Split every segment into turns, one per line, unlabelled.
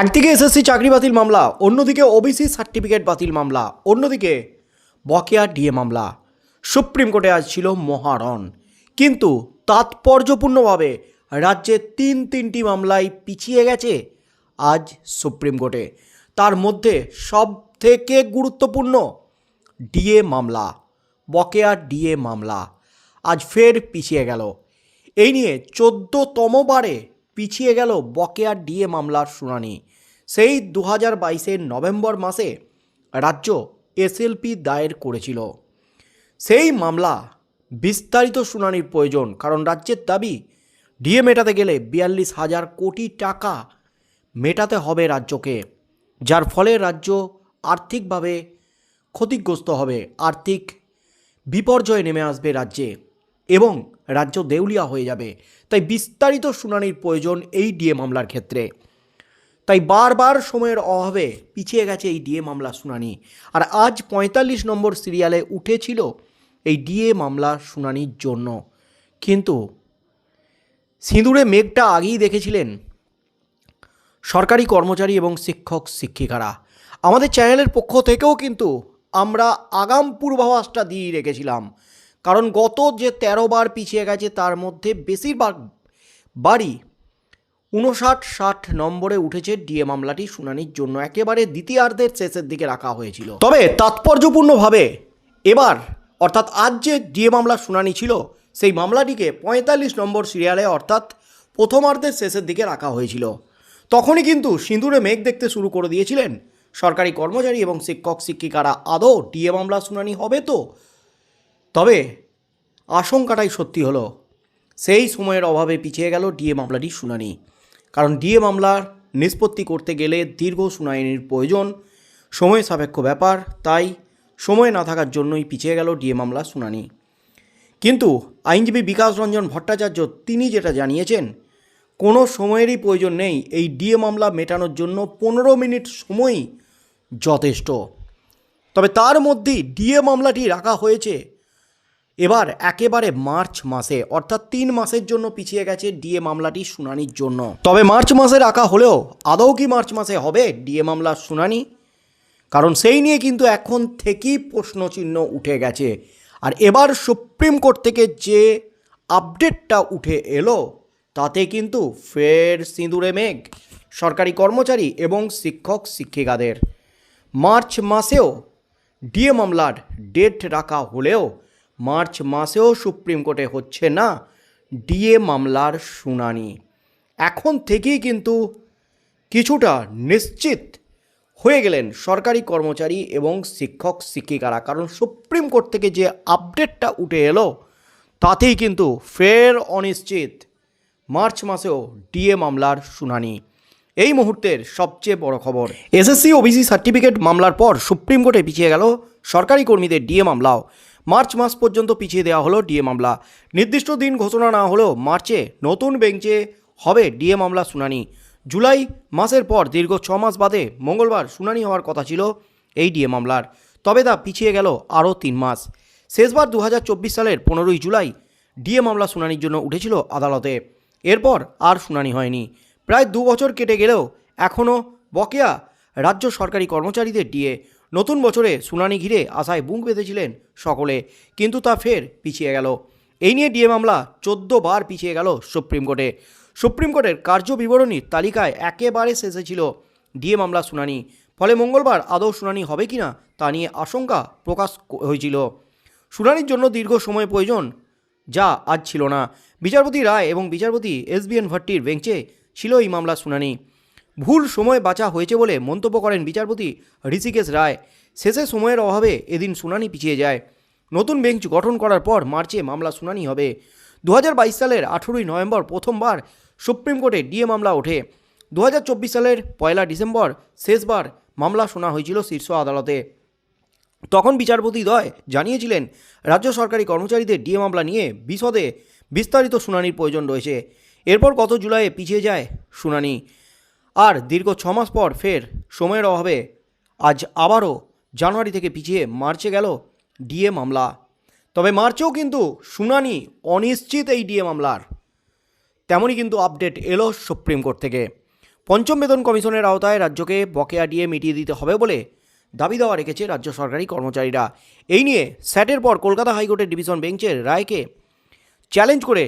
একদিকে এসএসসি চাকরি বাতিল মামলা, অন্যদিকে ওবিসি সার্টিফিকেট বাতিল মামলা, অন্যদিকে বকেয়া ডিএ মামলা। সুপ্রিম কোর্টে আজ ছিল মহারণ। কিন্তু তাৎপর্যপূর্ণভাবে রাজ্যে তিন তিনটি মামলায় পিছিয়ে গেছে আজ সুপ্রিম কোর্টে। তার মধ্যে সব থেকে গুরুত্বপূর্ণ ডিএ মামলা, বকেয়া ডিএ মামলা, আজ ফের পিছিয়ে গেল। এই নিয়ে চোদ্দতম বারে পিছিয়ে গেল বকেয়া ডিএ মামলার শুনানি। সেই দু হাজার বাইশের নভেম্বর মাসে রাজ্য এসএলপি দায়ের করেছিল। সেই মামলা বিস্তারিত শুনানির প্রয়োজন, কারণ রাজ্যের দাবি, ডিএ মেটাতে গেলে বিয়াল্লিশ হাজার কোটি টাকা মেটাতে হবে রাজ্যকে, যার ফলে রাজ্য আর্থিকভাবে ক্ষতিগ্রস্ত হবে। আর্থিক বিপর্যয়ে নেমে আসবে রাজ্যে। এবং রাজ্য দেউলিয়া হয়ে যাবে। তাই বিস্তারিত শুনানির প্রয়োজন এই ডিএ মামলার ক্ষেত্রে। তাই বারবার সময়ের অভাবে পিছিয়ে গেছে এই ডিএ মামলা শুনানি। আর আজ পঁয়তাল্লিশ নম্বর সিরিয়ালে উঠেছিল এই ডিএ মামলা শুনানির জন্য। কিন্তু সিঁদুরে মেঘটা আগেই দেখেছিলেন সরকারি কর্মচারী এবং শিক্ষক, শিক্ষিকারা। আমাদের চ্যানেলের পক্ষ থেকেও কিন্তু আমরা আগাম পূর্বাভাসটা দিয়ে রেখেছিলাম। কারণ গত যে তেরো বার পিছিয়ে গেছে, তার মধ্যে বেশিরভাগ বারই উনষাট ষাট নম্বরে উঠেছে ডিএ মামলাটি শুনানির জন্য। একেবারে দ্বিতীয়ার্ধের শেষের দিকে রাখা হয়েছিল। তবে তাৎপর্যপূর্ণভাবে এবার, অর্থাৎ আজ যে ডিএ মামলার শুনানি ছিল, সেই মামলাটিকে পঁয়তাল্লিশ নম্বর সিরিয়ালে, অর্থাৎ প্রথমার্ধের শেষের দিকে রাখা হয়েছিল। তখনই কিন্তু সিঁদুরে মেঘ দেখতে শুরু করে দিয়েছিলেন সরকারি কর্মচারী এবং শিক্ষক শিক্ষিকারা আদৌ ডিএ মামলা শুনানি হবে তো? তবে আশঙ্কাটাই সত্যি হলো, সেই সময়ের অভাবে পিছিয়ে গেল ডিএ মামলাটির শুনানি। কারণ ডিএ মামলার নিষ্পত্তি করতে গেলে দীর্ঘ শুনানির প্রয়োজন, সময় সাপেক্ষ ব্যাপার, তাই সময় না থাকার জন্যই পিছিয়ে গেল ডিএ মামলা শুনানি। কিন্তু আইনজীবী বিকাশ রঞ্জন ভট্টাচার্য তিনি যেটা জানিয়েছেন, কোনো সময়েরই প্রয়োজন নেই এই ডিএ মামলা মেটানোর জন্য পনেরো মিনিট সময়ই যথেষ্ট। তবে তার মধ্যেই ডিএ মামলাটি রাখা হয়েছে এবার একেবারে মার্চ মাসে, অর্থাৎ তিন মাসের জন্য পিছিয়ে গেছে ডিএ মামলাটি শুনানির জন্য। তবে মার্চ মাসে রাখা হলেও আদৌ কি মার্চ মাসে হবে ডিএ মামলার শুনানি? কারণ সেই নিয়ে কিন্তু এখন থেকেই প্রশ্নচিহ্ন উঠে গেছে। আর এবার সুপ্রিম কোর্ট থেকে যে আপডেটটা উঠে এলো, তাতে কিন্তু ফের সিঁদুরে মেঘ, সরকারি কর্মচারী এবং শিক্ষক শিক্ষিকাদের। মার্চ মাসেও ডিএ মামলার ডেট রাখা হলেও মার্চ মাসেও সুপ্রিম কোর্টে হচ্ছে না ডিএ মামলার শুনানি। এখন থেকেই কিন্তু কিছুটা নিশ্চিত হয়ে গেলেন সরকারি কর্মচারী এবং শিক্ষক, শিক্ষিকারা। কারণ সুপ্রিম কোর্ট থেকে যে আপডেটটা উঠে এলো, তাতেই কিন্তু ফের অনিশ্চিত মার্চ মাসেও ডিএ মামলার শুনানি। এই মুহূর্তের সবচেয়ে বড় খবর, এসএসসি ওবিসি সার্টিফিকেট মামলার পর সুপ্রিম কোর্টে পিছিয়ে গেল সরকারি কর্মীদের ডিএ মামলাও। মার্চ মাস পর্যন্ত পিছিয়ে দেওয়া হলো ডিএ মামলা। নির্দিষ্ট দিন ঘোষণা না হলেও মার্চে নতুন বেঞ্চে হবে ডিএ মামলা শুনানি। জুলাই মাসের পর দীর্ঘ ছ মাস বাদে মঙ্গলবার শুনানি হওয়ার কথা ছিল এই ডিএ মামলার। তবে তা পিছিয়ে গেল আরও তিন মাস। শেষবার দু হাজার চব্বিশ সালের পনেরোই জুলাই ডিএ মামলা শুনানির জন্য উঠেছিল আদালতে। এরপর আর শুনানি হয়নি। প্রায় দু বছর কেটে গেলেও এখনও বকেয়া রাজ্য সরকারি কর্মচারীদের ডিএ নতুন বছরে শুনানি ঘিরে আশায় বুক বেঁধেছিলেন সকলে, কিন্তু তা ফের পিছিয়ে গেল। এই নিয়ে ডিএ মামলা চোদ্দ বার পিছিয়ে গেল সুপ্রিম কোর্টে। সুপ্রিম কোর্টের কার্য বিবরণীর তালিকায় একেবারে শেষে ছিল ডিএ মামলা শুনানি, ফলে মঙ্গলবার আদৌ শুনানি হবে কিনা তা নিয়ে আশঙ্কা প্রকাশ হয়েছিল। শুনানির জন্য দীর্ঘ সময় প্রয়োজন যা আজ ছিল না। বিচারপতি রায় এবং বিচারপতি এস বি এন ভট্টির বেঞ্চে ছিল এই মামলার শুনানি। ভুল সময় বাঁচা হয়েছে বলে মন্তব্য করেন বিচারপতি ঋষিকেশ রায়। শেষে সময়ের অভাবে এদিন শুনানি পিছিয়ে যায়। নতুন বেঞ্চ গঠন করার পর মার্চে মামলা শুনানি হবে। দু হাজার বাইশ সালের আঠেরোই নভেম্বর প্রথমবার সুপ্রিম কোর্টে ডিএ মামলা ওঠে। দু হাজার চব্বিশ সালের পয়লা ডিসেম্বর শেষবার মামলা শোনা হয়েছিল শীর্ষ আদালতে। তখন বিচারপতি দ্বয় জানিয়েছিলেন, রাজ্য সরকারি কর্মচারীদের ডিএ মামলা নিয়ে বিশদে বিস্তারিত শুনানির প্রয়োজন রয়েছে। এরপর গত জুলাইয়ে পিছিয়ে যায় শুনানি। আর দীর্ঘ ছ মাস পর ফের সময়ের অভাবে আজ আবারও জানুয়ারি থেকে পিছিয়ে মার্চে গেল ডিএ মামলা। তবে মার্চেও কিন্তু শুনানি অনিশ্চিত এই ডিএ মামলার। তেমনই কিন্তু আপডেট এলো সুপ্রিম কোর্ট থেকে। পঞ্চম বেতন কমিশনের আওতায় রাজ্যকে বকেয়া ডিএ মিটিয়ে দিতে হবে বলে দাবি দেওয়া রেখেছে রাজ্য সরকারি কর্মচারীরা। এই নিয়ে স্যাটের পর কলকাতা হাইকোর্টের ডিভিশন বেঞ্চের রায়কে চ্যালেঞ্জ করে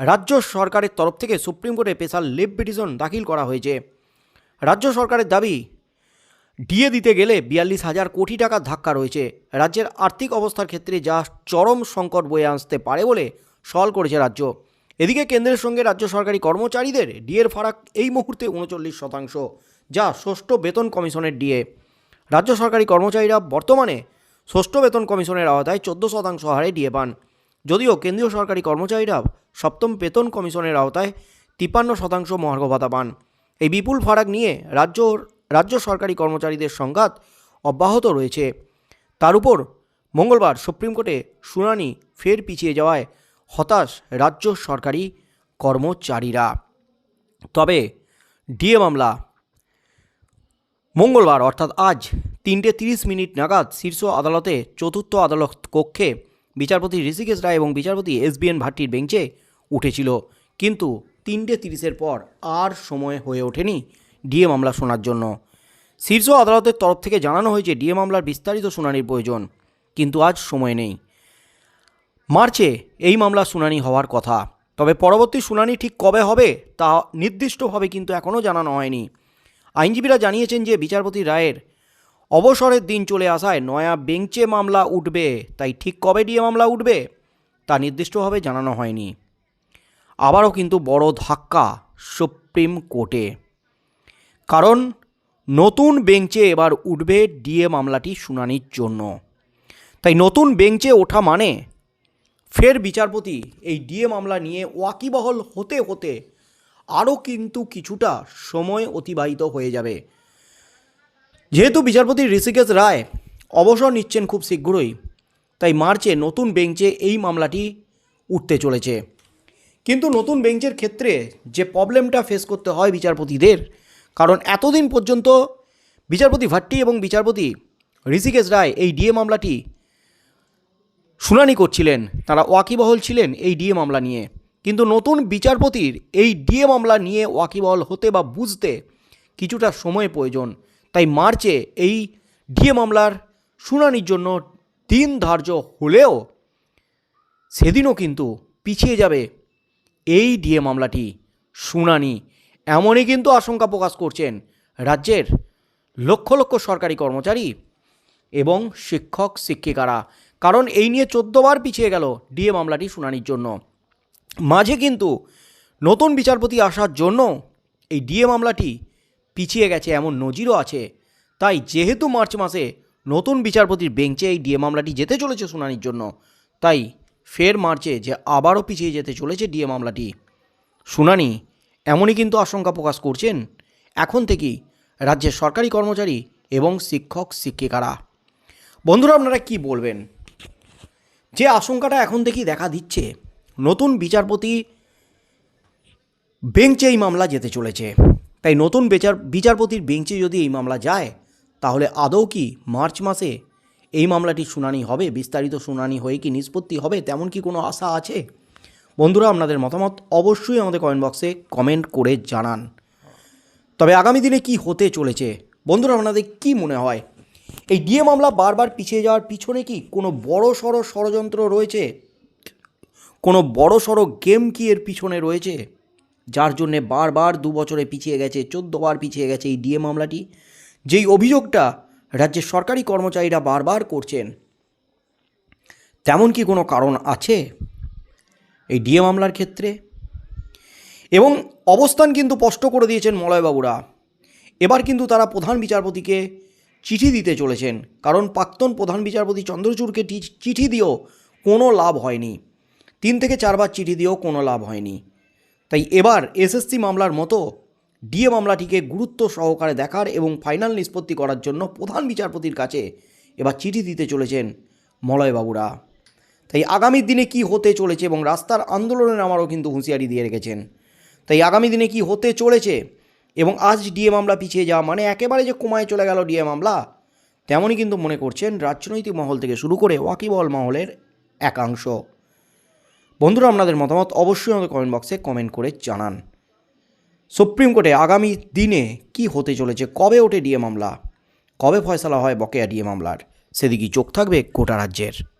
রাজ্য সরকারের তরফ থেকে সুপ্রিম কোর্টে স্পেশাল লিভ পিটিশন দাখিল করা হয়েছে। রাজ্য সরকারের দাবি, ডিএ দিতে গেলে বিয়াল্লিশ হাজার কোটি টাকার ধাক্কা রয়েছে। রাজ্যের আর্থিক অবস্থার ক্ষেত্রে যা চরম সংকট বয়ে আসতে পারে বলে সওয়াল করেছে রাজ্য। এদিকে কেন্দ্রের সঙ্গে রাজ্য সরকারি কর্মচারীদের ডিএর ফারাক এই মুহূর্তে উনচল্লিশ শতাংশ, যা ষষ্ঠ বেতন কমিশনের ডিএ। রাজ্য সরকারি কর্মচারীরা বর্তমানে ষষ্ঠ বেতন কমিশনের আওতায় চোদ্দ শতাংশ হারে ডিএ পান। যদিও কেন্দ্রীয় সরকারি কর্মচারীরা সপ্তম বেতন কমিশনের আওতায় তিপ্পান্ন শতাংশ মহার্ঘ ভাতা পান। এই বিপুল ফারাক নিয়ে রাজ্য রাজ্য সরকারি কর্মচারীদের সংঘাত অব্যাহত রয়েছে। তার উপর মঙ্গলবার সুপ্রিম কোর্টে শুনানি ফের পিছিয়ে যাওয়ায় হতাশ রাজ্য সরকারি কর্মচারীরা। তবে ডিএ মামলা মঙ্গলবার অর্থাৎ আজ তিনটে তিরিশ মিনিট নাগাদ শীর্ষ আদালতে চতুর্থ আদালত কক্ষে বিচারপতি ঋষিকেশ রায় এবং বিচারপতি এস বি এন ভাট্টির বেঞ্চে উঠেছিল। কিন্তু তিনটে তিরিশের পর আর সময় হয়ে ওঠেনি ডিএ মামলা শোনার জন্য। শীর্ষ আদালতের তরফ থেকে জানানো হয়েছে ডিএ মামলার বিস্তারিত শুনানির প্রয়োজন, কিন্তু আজ সময় নেই। মার্চে এই মামলা শুনানি হওয়ার কথা। তবে পরবর্তী শুনানি ঠিক কবে হবে তা নির্দিষ্টভাবে কিন্তু এখনও জানানো হয়নি। আইনজীবীরা জানিয়েছেন যে বিচারপতি রায়ের অবসরের দিন চলে আসায় নয়া বেঞ্চে মামলা উঠবে, তাই ঠিক কবে ডিএ মামলা উঠবে তা নির্দিষ্টভাবে জানানো হয়নি। আবারও কিন্তু বড় ধাক্কা সুপ্রিম কোর্টে। কারণ নতুন বেঞ্চে এবার উঠবে ডিএ মামলাটি শুনানির জন্য। তাই নতুন বেঞ্চে ওঠা মানে ফের বিচারপতি এই ডিএ মামলা নিয়ে ওয়াকিবহল হতে হতে আরও কিন্তু কিছুটা সময় অতিবাহিত হয়ে যাবে। যেহেতু বিচারপতি ঋষিকেশ রায় অবসর নিচ্ছেন খুব শীঘ্রই, তাই মার্চে নতুন বেঞ্চে এই মামলাটি উঠতে চলেছে। কিন্তু নতুন বেঞ্চের ক্ষেত্রে যে প্রবলেমটা ফেস করতে হয় বিচারপতিদের, কারণ এতদিন পর্যন্ত বিচারপতি ভাট্টি এবং বিচারপতি ঋষিকেশ রায় এই ডিএ মামলাটি শুনানি করছিলেন, তারা ওয়াকিবহল ছিলেন এই ডিএ মামলা নিয়ে। কিন্তু নতুন বিচারপতির এই ডিএ মামলা নিয়ে ওয়াকিবহল হতে বা বুঝতে কিছুটা সময় প্রয়োজন। তাই মার্চে এই ডিএ মামলার শুনানির জন্য দিন ধার্য হলেও সেদিনও কিন্তু পিছিয়ে যাবে এই ডিএ মামলাটি শুনানি। এমনই কিন্তু আশঙ্কা প্রকাশ করছেন রাজ্যের লক্ষ লক্ষ সরকারি কর্মচারী এবং শিক্ষক, শিক্ষিকারা। কারণ এই নিয়ে চোদ্দবার পিছিয়ে গেল ডিএ মামলাটি শুনানির জন্য। মাঝে কিন্তু নতুন বিচারপতি আসার জন্য এই ডিএ মামলাটি পিছিয়ে গেছে এমন নজিরও আছে। তাই যেহেতু মার্চ মাসে নতুন বিচারপতির বেঞ্চে এই ডিএ মামলাটি যেতে চলেছে শুনানির জন্য, তাই ফের মার্চে যে আবারও পিছিয়ে যেতে চলেছে ডিএ মামলাটি। শুনানি এমনই কিন্তু আশঙ্কা প্রকাশ করছেন এখন থেকেই রাজ্যের সরকারি কর্মচারী এবং শিক্ষক, শিক্ষিকারা। বন্ধুরা, আপনারা কি বলবেন? যে আশঙ্কাটা এখন থেকেই দেখা দিচ্ছে, নতুন বিচারপতি বেঞ্চে এই মামলা যেতে চলেছে। তাই নতুন বিচার বিচারপতির বেঞ্চে যদি এই মামলা যায়, তাহলে আদৌ কি মার্চ মাসে এই মামলাটি শুনানি হবে, বিস্তারিত শুনানি হয়ে কি নিষ্পত্তি হবে, তেমন কি কোনো আশা আছে? বন্ধুরা, আপনাদের মতামত অবশ্যই আমাদের কমেন্ট বক্সে কমেন্ট করে জানান। তবে আগামী দিনে কি হতে চলেছে? বন্ধুরা, আপনাদের কি মনে হয়? এই ডিএ মামলা বারবার পিছিয়ে যাওয়ার পিছনে কি কোনো বড় সড়ো ষড়যন্ত্র রয়েছে? কোনো বড় সড়ো গেম কি এর পিছনে রয়েছে? যার জন্যে বারবার দু বছরে পিছিয়ে গেছে চোদ্দোবার পিছিয়ে গেছে এই ডিএ মামলাটি। যেই অভিযোগটা রাজ্যের সরকারি কর্মচারীরা বারবার করছেন। তেমন কি কোনো কারণ আছে? এই ডিএ মামলার ক্ষেত্রে? এবং অবস্থান কিন্তু স্পষ্ট করে দিয়েছেন মলয়বাবুরা। এবার কিন্তু তারা প্রধান বিচারপতিকে চিঠি দিতে চলেছেন। কারণ প্রাক্তন প্রধান বিচারপতি চন্দ্রচূড়কে চিঠি দিয়েও কোনো লাভ হয়নি। তিন থেকে চারবার চিঠি দিয়েও কোনো লাভ হয়নি। তাই এবার এসএসসি মামলার মতো ডিএ মামলাটিকে গুরুত্ব সহকারে দেখার এবং ফাইনাল নিষ্পত্তি করার জন্য প্রধান বিচারপতির কাছে এবার চিঠি দিতে চলেছেন মলয়বাবুরা। তাই আগামী দিনে কি হতে চলেছে এবং রাস্তার আন্দোলনের আমারও কিন্তু হুঁশিয়ারি দিয়ে রেখেছেন। তাই আগামী দিনে কি হতে চলেছে এবং আজ ডিএ মামলা পিছিয়ে যাওয়া মানে একেবারে যে কমায় চলে গেল ডিএ মামলা, তেমনই কিন্তু মনে করছেন রাজনৈতিক মহল থেকে শুরু করে ওয়াকিবল মহলের একাংশ। বন্ধুরা, আপনাদের মতামত অবশ্যই আমাদের কমেন্ট বক্সে কমেন্ট করে জানান। সুপ্রিম কোর্টে আগামী দিনে কি হতে চলেছে? কবে ওঠে ডিএ মামলা? কবে ফয়সলা হয় বকেয়া ডিএ মামলার? সেদিকেই চোখ থাকবে গোটা রাজ্যের।